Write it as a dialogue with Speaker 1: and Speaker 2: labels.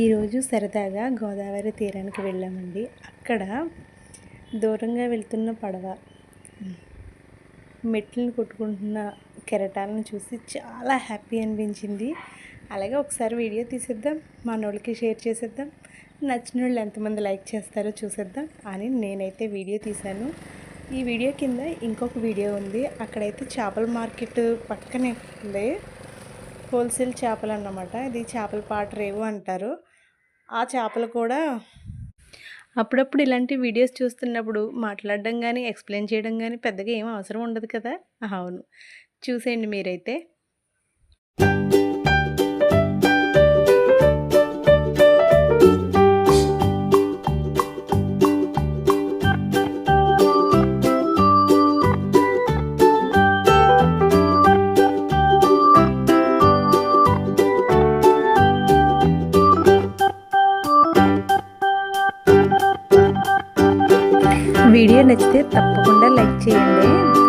Speaker 1: ఈరోజు సరదాగా గోదావరి తీరానికి వెళ్ళామండి. అక్కడ దూరంగా వెళ్తున్న పడవ మెట్లను కొట్టుకుంటున్న కెరటాలను చూసి చాలా హ్యాపీ అనిపించింది. అలాగే ఒకసారి వీడియో తీసేద్దాం మా నోళ్ళకి షేర్ చేసేద్దాం నచ్చిన వాళ్ళు ఎంతమంది లైక్ చేస్తారో చూసేద్దాం అని నేనైతే వీడియో తీశాను. ఈ వీడియో కింద ఇంకొక వీడియో ఉంది. అక్కడైతే చేపల మార్కెట్ పక్కనే ఉంది. హోల్సేల్ చేపలు అన్నమాట. ఇది చేపల పాటరేవు అంటారు. ఆ చేపలు కూడా అప్పుడప్పుడు ఇలాంటి వీడియోస్ చూస్తున్నప్పుడు మాట్లాడడం కానీ ఎక్స్ప్లెయిన్ చేయడం కానీ పెద్దగా ఏం అవసరం ఉండదు కదా? అవును. చూసేయండి మీరైతే. వీడియో నచ్చితే తప్పకుండా లైక్ చేయండి.